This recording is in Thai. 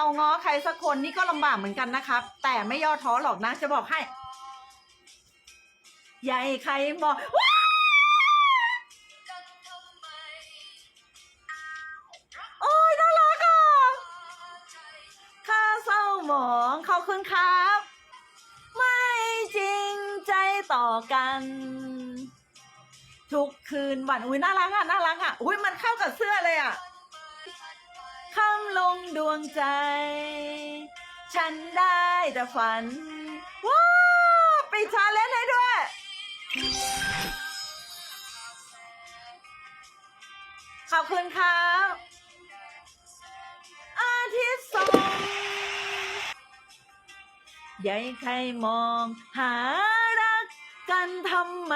เราง้อใครสักคนนี่ก็ลำบากเหมือนกันนะครับ แต่ไม่ย่อท้อหรอกนะจะบอกให้ใหญ่ใครบอกโอ้ยน่ารักอะข้าเศร้าหมองขอบคุณครับ ไม่จริงใจต่อกัน ทุกคืนวันอุ้ยน่ารักอะน่ารักอะอุ้ยมันเข้ากับเสื้อ ดวงใจ ฉันได้แต่ฝัน ว้าปิดชาเลนให้ด้วย ขอบคุณครับอาทิตย์ส่องใหญ่ใครมองหารักกันทำไม